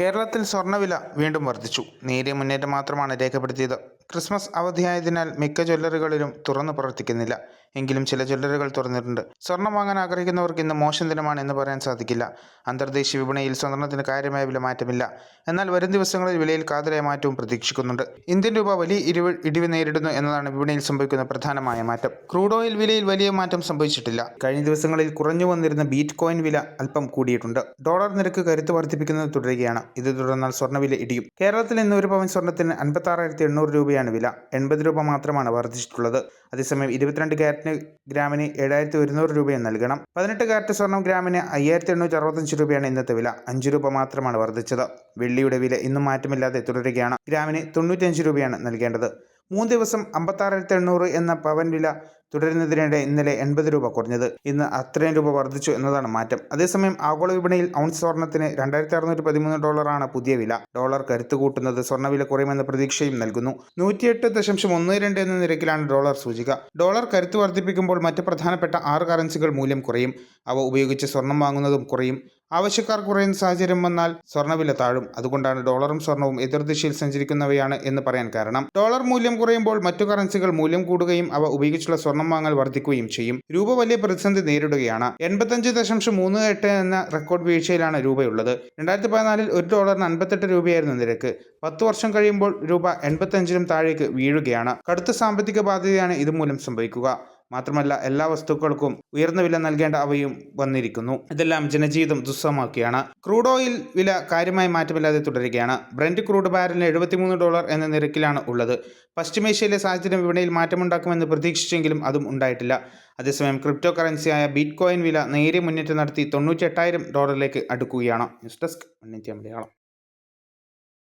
കേരളത്തിൽ സ്വർണവില വീണ്ടും വർദ്ധിച്ചു. നേരിയ മുന്നേറ്റം മാത്രമാണ് രേഖപ്പെടുത്തിയത്. ക്രിസ്മസ് അവധിയായതിനാൽ മിക്ക ജ്വല്ലറികളിലും തുറന്നു പ്രവർത്തിക്കുന്നില്ല. എങ്കിലും ചില ജ്വല്ലറികൾ തുറന്നിട്ടുണ്ട്. സ്വർണം വാങ്ങാൻ ആഗ്രഹിക്കുന്നവർക്ക് ഇന്ന് മോശം ദിനമാണ് എന്ന് പറയാൻ സാധിക്കില്ല. അന്തർദേശീയ വിപണിയിൽ സ്വർണത്തിന് കാര്യമായ വില മാറ്റമില്ല. എന്നാൽ വരും ദിവസങ്ങളിൽ വിലയിൽ കാതലായ മാറ്റവും പ്രതീക്ഷിക്കുന്നുണ്ട്. ഇന്ത്യൻ രൂപ വലിയ ഇടിവ് ഇടിവ് നേരിടുന്നു എന്നതാണ് വിപണിയിൽ സംഭവിക്കുന്ന പ്രധാനമായ മാറ്റം. ക്രൂഡ് ഓയിൽ വിലയിൽ വലിയ മാറ്റം സംഭവിച്ചിട്ടില്ല. കഴിഞ്ഞ ദിവസങ്ങളിൽ കുറഞ്ഞു വന്നിരുന്ന ബീറ്റ് കോയിൻ വില അല്പം കൂടിയിട്ടുണ്ട്. ഡോളർ നിരക്ക് കരുത്ത് വർദ്ധിപ്പിക്കുന്നത് തുടരുകയാണ്. ഇത് തുടർന്നാൽ സ്വർണവില ഇടിയും. കേരളത്തിൽ ഇന്ന് ഒരു പവൻ സ്വർണത്തിന് അൻപത്താറായിരത്തി എണ്ണൂറ് രൂപയാണ് വില. എൺപത് രൂപ മാത്രമാണ് വർദ്ധിച്ചിട്ടുള്ളത്. അതേസമയം ഇരുപത്തിരണ്ട് ക്യാരറ്റിന് ഗ്രാമിന് ഏഴായിരത്തി ഒരുന്നൂറ് രൂപയും നൽകണം. പതിനെട്ട് ക്യാരറ്റ് സ്വർണം ഗ്രാമിന് അയ്യായിരത്തി എണ്ണൂറ്റി അറുപത്തഞ്ച് രൂപയാണ് ഇന്നത്തെ വില. അഞ്ച് രൂപ മാത്രമാണ് വർദ്ധിച്ചത്. വെള്ളിയുടെ വില ഇന്നും മാറ്റമില്ലാതെ തുടരുകയാണ്. ഗ്രാമിന് തൊണ്ണൂറ്റഞ്ച് രൂപയാണ് നൽകേണ്ടത്. മൂന്ന് ദിവസം അമ്പത്താറായിരത്തി എണ്ണൂറ് എന്ന പവൻ വില തുടരുന്നതിനിടെ ഇന്നലെ എൺപത് രൂപ കുറഞ്ഞത്. ഇന്ന് അത്രയും രൂപ വർദ്ധിച്ചു എന്നതാണ് മാറ്റം. അതേസമയം ആഗോള വിപണിയിൽ ഔൺസ് സ്വർണത്തിന് രണ്ടായിരത്തി അറുന്നൂറ്റി പതിമൂന്ന് ഡോളറാണ് പുതിയ വില. ഡോളർ കരുത്ത് കൂട്ടുന്നത് സ്വർണവില കുറയുമെന്ന പ്രതീക്ഷയും നൽകുന്നു. നൂറ്റിയെട്ട് ദശാംശം ഒന്ന് രണ്ട് എന്ന നിരക്കിലാണ് ഡോളർ സൂചിക. ഡോളർ കരുത്ത് വർദ്ധിപ്പിക്കുമ്പോൾ മറ്റ് പ്രധാനപ്പെട്ട ആറ് കറൻസികൾ മൂല്യം കുറയും. അവ ഉപയോഗിച്ച് സ്വർണം വാങ്ങുന്നതും കുറയും. ആവശ്യക്കാർ കുറയുന്ന സാഹചര്യം വന്നാൽ സ്വർണവില താഴും. അതുകൊണ്ടാണ് ഡോളറും സ്വർണവും എതിർദിശയിൽ സഞ്ചരിക്കുന്നവയാണ് എന്ന് പറയാൻ കാരണം. ഡോളർ മൂല്യം കുറയുമ്പോൾ മറ്റു കറൻസികൾ മൂല്യം കൂടുകയും അവ ഉപയോഗിച്ചുള്ള സ്വർണം വാങ്ങൽ വർദ്ധിക്കുകയും ചെയ്യും. രൂപ വലിയ പ്രതിസന്ധി നേരിടുകയാണ്. എൺപത്തഞ്ച് ദശാംശം മൂന്ന് എട്ട് എന്ന റെക്കോർഡ് വീഴ്ചയിലാണ് രൂപയുള്ളത്. രണ്ടായിരത്തി പതിനാലിൽ ഒരു ഡോളറിന് അൻപത്തെട്ട് രൂപയായിരുന്നു നിരക്ക്. പത്ത് വർഷം കഴിയുമ്പോൾ രൂപ എൺപത്തഞ്ചിനും താഴേക്ക് വീഴുകയാണ്. കടുത്ത സാമ്പത്തിക ബാധ്യതയാണ് ഇതുമൂലം സംഭവിക്കുക. മാത്രമല്ല എല്ലാ വസ്തുക്കൾക്കും ഉയർന്ന വില നൽകേണ്ട അവയും വന്നിരിക്കുന്നു. ഇതെല്ലാം ജനജീവിതം ദുസ്സമാക്കിയാണ് ക്രൂഡ് ഓയിൽ വില കാര്യമായി മാറ്റമില്ലാതെ തുടരുകയാണ്. ബ്രണ്ട് ക്രൂഡ് ബാരലിന് എഴുപത്തിമൂന്ന് ഡോളർ എന്ന നിരക്കിലാണ് ഉള്ളത്. പശ്ചിമേഷ്യയിലെ സാഹചര്യം വിപണിയിൽ മാറ്റമുണ്ടാക്കുമെന്ന് പ്രതീക്ഷിച്ചെങ്കിലും അതും ഉണ്ടായിട്ടില്ല. അതേസമയം ക്രിപ്റ്റോ കറൻസിയായ ബിറ്റ് കോയിൻ വില നേരിയ മുന്നേറ്റം നടത്തി തൊണ്ണൂറ്റി ഡോളറിലേക്ക് അടുക്കുകയാണ്. News desk Malayalam.